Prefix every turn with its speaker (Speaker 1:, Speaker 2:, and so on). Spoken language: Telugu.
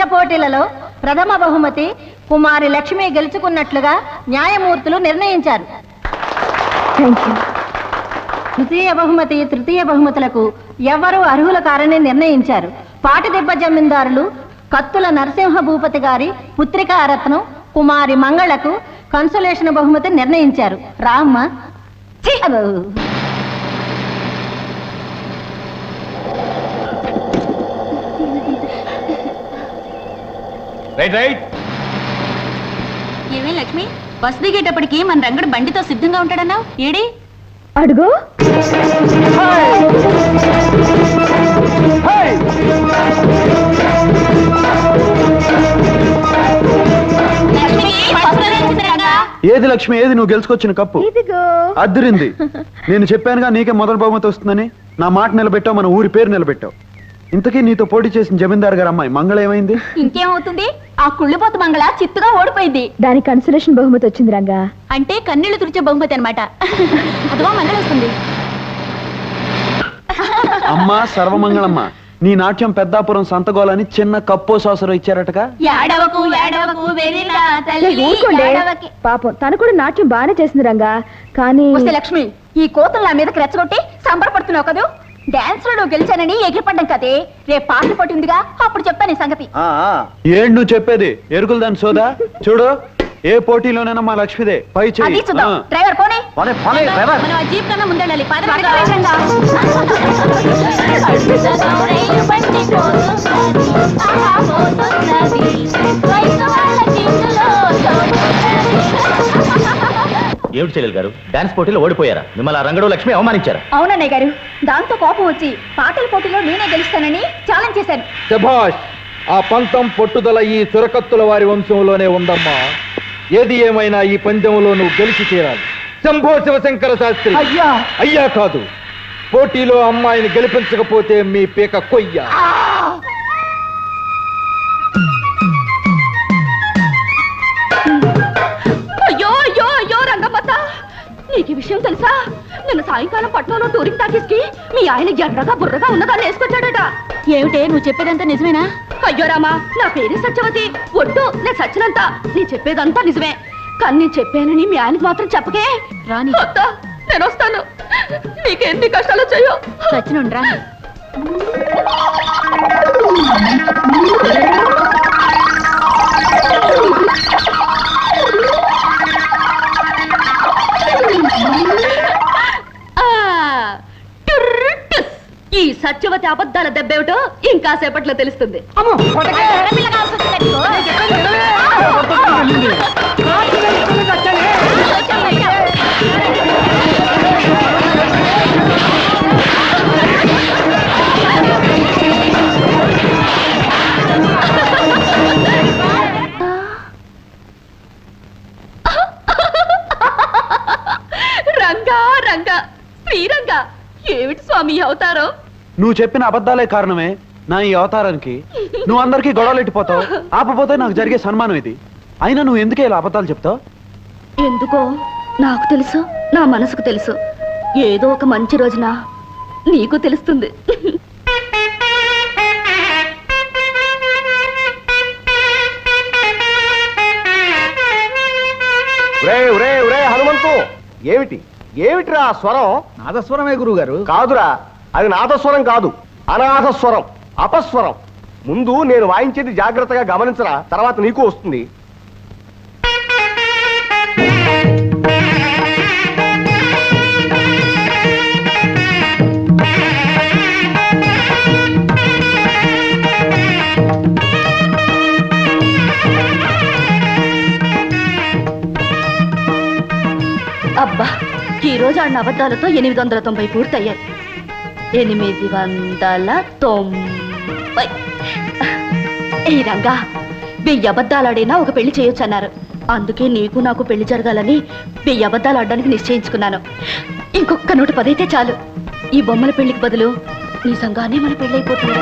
Speaker 1: పోటీలలో ప్రథమ బహుమతి కుమారి లక్ష్మి గెలుచుకున్నట్లుగా న్యాయమూర్తులు నిర్ణయించారు. తృతీయ బహుమతి తృతీయ బహుమతులకు ఎవరు అర్హుల కారని నిర్ణయించారు. పాటిదెబ్బ జమీందారులు కత్తుల నరసింహ భూపతి గారి పుత్రికా రత్నం కుమారి మంగళకు కన్సలేషన్ బహుమతి నిర్ణయించారు. రామ్మ.
Speaker 2: Right right.
Speaker 3: ఏమే లక్ష్మి? బస్ దిగేటప్పటికి మన రంగడు బండితో సిద్ధంగా ఉంటాడన్నావు? ఏడి?
Speaker 4: అడుగు.
Speaker 5: ఏది లక్ష్మి ఏది? నువ్వు గెలుచుకొచ్చిన కప్పు.
Speaker 4: ఇదిగో.
Speaker 5: అద్దరింది. నేను చెప్పానుగా నీకే మొదటి బహుమతి వస్తుందని. నా మాట నిలబెట్టావు మన ఊరి పేరు నిలబెట్టావు. ఇంతకీ నీతో పోటీ చేసిన జమీందార్ గారు అమ్మాయి మంగళ ఏమైంది?
Speaker 3: ఇంకేమవుతుంది? ఆ కుళ్ళిపోతు మంగళ చిత్తుగా ఓడిపోయింది.
Speaker 4: దానికి కన్సలేషన్ బహుమతి వచ్చింది రంగా.
Speaker 3: అంటే కన్నీళ్ళు తుడిచే బహుమతి అనమాట అదిగో మంగళ వస్తుంది.
Speaker 5: అమ్మా సర్వమంగళమ్మ నీ నాట్యం పెద్దాపురం సంతగోలని చిన్న కప్పో సాసరు ఇచ్చారటగా?
Speaker 3: ఏడవకు ఏడవకు వెరిలా తల్లి
Speaker 4: ఊరుకోండి.
Speaker 3: ఏడవకి.
Speaker 4: పాపం తను కూడా నాట్యం బాగానే చేసింది రంగా. కానీ
Speaker 3: వస్తే లక్ష్మి ఈ కోతలు నా మీదకి రెచ్చగొట్టి సంబరపడుతున్నావు కదూ? డాన్స్లో నువ్వు గెలిచానని ఎగిరిపడ్డం కదే రేపు పాట పోటీ ఉందిగా అప్పుడు చెప్తాను ఈ సంగతి
Speaker 5: ఏడు నువ్వు చెప్పేది ఎరుకులు దాని సోదా చూడు ఏ పోటీలోనైనా మా లక్ష్మిదే పై
Speaker 3: అది
Speaker 5: చెయ్యి
Speaker 3: చూద్దాం
Speaker 5: ఆ.
Speaker 3: డ్రైవర్ పోనీ
Speaker 5: పోనీ, పోనీ, డ్రైవర్.
Speaker 3: మనం ఆ జీప్ కన్నా ముందెళ్ళాలి పద, పద,
Speaker 2: ఏమిటి చెల్లెలు గారు డాన్స్ పోటీలో ఓడిపోయారా? మిమ్మల్ని ఆ రంగడు లక్ష్మి అవమానించారా?
Speaker 3: అవునన్నయ్య గారు దాంతో కోపం వచ్చి పాటల పోటీలో నేనే గెలుస్తానని ఛాలెంజ్ చేశాను
Speaker 6: శభాష్ ఆ పంతం పట్టుదల ఈ చురకత్తుల వారి వంశంలోనే ఉందమ్మా. ఏది ఏమైనా ఈ పందెంలో నువ్వు గెలిచి తీరాలి శంభో శివశంకర శాస్త్రి.
Speaker 1: అయ్యా!
Speaker 6: అయ్యా కాదు పోటీలో అమ్మాయిని గెలిపించకపోతే మీ పీక కొయ్య.
Speaker 3: నిన్న సాయంకాలం పట్నంలో టూరింగ్ టాకీస్కి మీ ఆయన ఎర్రగా బుర్రగా ఉన్నదాన్ని వేసుకొచ్చాడట. ఏమిటే నువ్వు చెప్పేదంతా నిజమేనా? అయ్యో రామా నా పేరు సత్యవతి. ఒట్టు నేను సచ్చినంత. నీ చెప్పేదంతా నిజమే. కానీ నేను చెప్పానని మీ ఆయనకి మాత్రం చెప్పకే. రాని నేను వస్తాను. నీకెన్ని కష్టాలు వచ్చాయో. సచ్చినుండ్రా ఈ సత్యవతి అబద్ధాల దెబ్బేమిటో ఇంకా సేపట్లో తెలుస్తుంది. రంగా రంగా శ్రీరంగా ఏమిటి స్వామి అవతారం?
Speaker 5: నువ్వు చెప్పిన అబద్ధాలే కారణమే నా ఈ అవతారానికి. నువ్వు అందరికీ గొడవలు ఎట్టిపోతావు? ఆపపోతే నాకు జరిగే సన్మానం ఇది. అయినా నువ్వు ఎందుకే ఇలా అబద్ధాలు చెప్తావు?
Speaker 3: ఎందుకో? నాకు తెలుసు. నా మనసుకు తెలుసు. ఏదో ఒక మంచి రోజున నీకు తెలుస్తుంది.
Speaker 2: హనుమంతు! ఏమిటి? ఏమిటిరా ఆ స్వరం?
Speaker 6: నాదస్వరమే గురువు గారు
Speaker 2: కాదురా అది నాదస్వరం కాదు అనాథస్వరం అపస్వరం. ముందు నేను వాయించేది జాగ్రత్తగా గమనించరా తర్వాత నీకు వస్తుంది.
Speaker 3: అబ్బా ఈ రోజు ఆడిన అబద్ధాలతో ఎనిమిది వందల తొంభై పూర్తయ్యాయి. ఎనిమిది వందల తొంభై. ఈ రంగా వెయ్యి అబద్ధాలాడైనా ఒక పెళ్ళి చేయొచ్చన్నారు. అందుకే నీకు నాకు పెళ్ళి జరగాలని వెయ్యి అబద్ధాలు ఆడడానికి నిశ్చయించుకున్నాను. ఇంకొక నూట పదైతే చాలు. ఈ బొమ్మల పెళ్ళికి బదులు నిజంగానే మన పెళ్ళైపోతుంది.